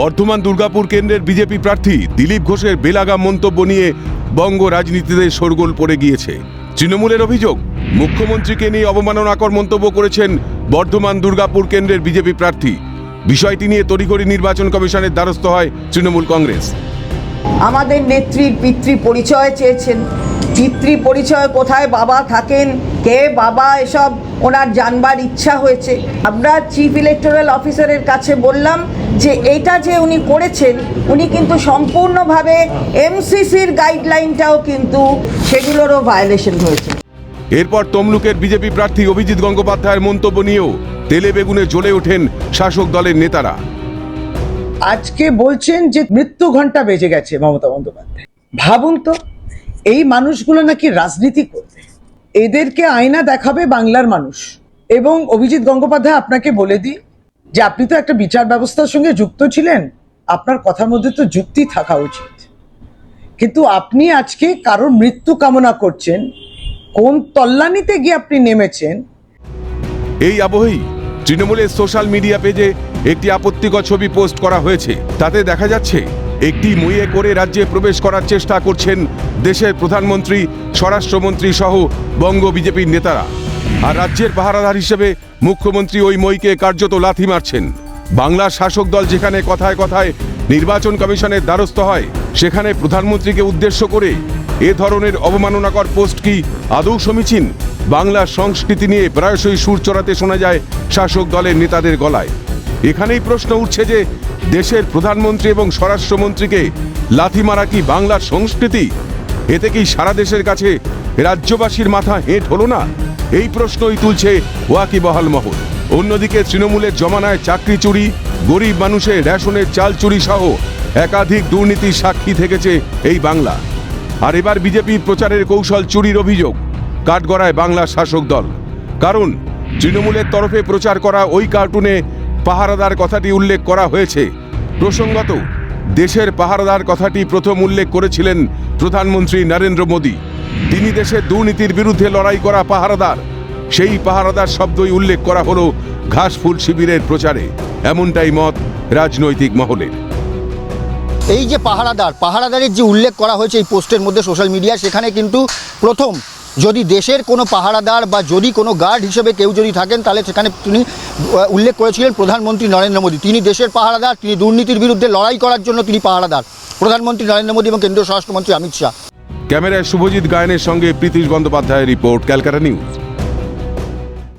বর্ধমান দুর্গাপুর কেন্দ্রের বিজেপি প্রার্থী দিলীপ ঘোষের বেলাগাম মন্তব্য নিয়ে বঙ্গ রাজনীতিতে শোরগোল পড়ে গিয়েছে। তৃণমূলের অভিযোগ, মুখ্যমন্ত্রীকে নিয়ে অবমাননাকর মন্তব্য করেছেন বর্ধমান দুর্গাপুর কেন্দ্রের বিজেপি প্রার্থী। বিষয়টি নিয়ে তড়িঘড়ি নির্বাচন কমিশনের দ্বারস্থ হয় তৃণমূল কংগ্রেস। আমাদের নেত্রীর পিতৃ পরিচয় চেয়েছেন পিতৃ পরিচয় কোথায়? বাবা থাকেন। কে? বাবা এসব ওনার জানবার ইচ্ছা হয়েছে। আমরা চিফ ইলেকটোরাল অফিসারের কাছে বললাম যে এটা যে উনি করেছেন উনি কিন্তু সম্পূর্ণভাবে এমসিসির গাইডলাইনটাও কিন্তু সেগুলোরও ভায়োলেশন হয়েছে এরপর তমলুকের বিজেপি প্রার্থী অভিজিৎ গঙ্গোপাধ্যায়ের মন্তব্য নিয়েও তেলে বেগুনে জ্বলে ওঠেন শাসক দলের নেতারা। আজকে বলছেন যে মৃত্যু ঘণ্টা বেজে গেছে মমতা বন্দ্যোপাধ্যায়। ভাবুন তো এই মানুষগুলো নাকি রাজনীতি করবে। এদেরকে আয়না দেখাবে বাংলার মানুষ। এবং অভিজিৎ গঙ্গোপাধ্যায়, আপনাকে বলে দিই যে আপনি তো একটা বিচার ব্যবস্থার সঙ্গে যুক্ত ছিলেন, আপনার কথার মধ্যে তো যুক্তি থাকা উচিত। কিন্তু আপনি আজকে কারোর মৃত্যু কামনা করছেন, কোন তল্লানিতে গিয়ে আপনি নেমেছেন? এই আবহেই তৃণমূলের সোশ্যাল মিডিয়া পেজে একটি আপত্তিকর ছবি পোস্ট করা হয়েছে। তাতে দেখা যাচ্ছে একটি মইয়ে করে রাজ্যে প্রবেশ করার চেষ্টা করছেন দেশের প্রধানমন্ত্রী, স্বরাষ্ট্রমন্ত্রী সহ বঙ্গ বিজেপির নেতারা। আর রাজ্যের পাহারাদার হিসেবে মুখ্যমন্ত্রী ওই মইকে কার্যত লাথি মারছেন। বাংলার শাসক দল যেখানে কথায় কথায় নির্বাচন কমিশনের দ্বারস্থ হয়, সেখানে প্রধানমন্ত্রীকে উদ্দেশ্য করে এ ধরনের অবমাননাকর পোস্ট কি আদৌ সমীচীন? বাংলার সংস্কৃতি নিয়ে প্রায়শই সুর চড়াতে শোনা যায় শাসক দলের নেতাদের গলায়। এখানেই প্রশ্ন উঠছে যে দেশের প্রধানমন্ত্রী এবং স্বরাষ্ট্রমন্ত্রীকে লাথি মারা কি বাংলার সংস্কৃতি? এতে কি সারা দেশের কাছে রাজ্যবাসীর মাথা হেঁট হলো না? এই প্রশ্নই তুলছে ওয়াকিবহাল মহল। অন্যদিকে তৃণমূলের জমানায় চাকরি চুরি, গরিব মানুষের রেশনের চাল চুরি সহ একাধিক দুর্নীতির সাক্ষী থেকেছে এই বাংলা। আর এবার বিজেপির প্রচারের কৌশল চুরির অভিযোগ, কাঠগড়ায় বাংলার শাসক দল। কারণ তৃণমূলের তরফে প্রচার করা ওই কার্টুনে পাহারাদার কথাটি উল্লেখ করা হয়েছে। প্রসঙ্গত, দেশের পাহারাদার কথাটি প্রথম উল্লেখ করেছিলেন প্রধানমন্ত্রী নরেন্দ্র মোদী। তিনি দেশের দুর্নীতির বিরুদ্ধে লড়াই করা পাহারাদার। সেই পাহারাদার শব্দই উল্লেখ করা হলো ঘাসফুল শিবিরের প্রচারে। এমনটাই মত রাজনৈতিক মহলের। এই যে পাহারাদার, পাহারাদারের যে উল্লেখ করা হয়েছে এই পোস্টের মধ্যে সোশ্যাল মিডিয়া সেখানে কিন্তু প্রথম যদি দেশের কোনো পাহারাদার বা যদি কোনো গার্ড হিসেবে কেউ যদি থাকেন, তাহলে সেখানে তিনি উল্লেখ করেছিলেন প্রধানমন্ত্রী নরেন্দ্র মোদী। তিনি দেশের পাহারাদার, তিনি দুর্নীতির বিরুদ্ধে লড়াই করার জন্য তিনি পাহারাদার। প্রধানমন্ত্রী নরেন্দ্র মোদী এবং কেন্দ্রীয় স্বরাষ্ট্রমন্ত্রী অমিত শাহ। ক্যামেরায় শুভজিৎ গায়নের সঙ্গে প্রীতিশ বন্দ্যোপাধ্যায়ের রিপোর্ট, ক্যালকাটা নিউজ।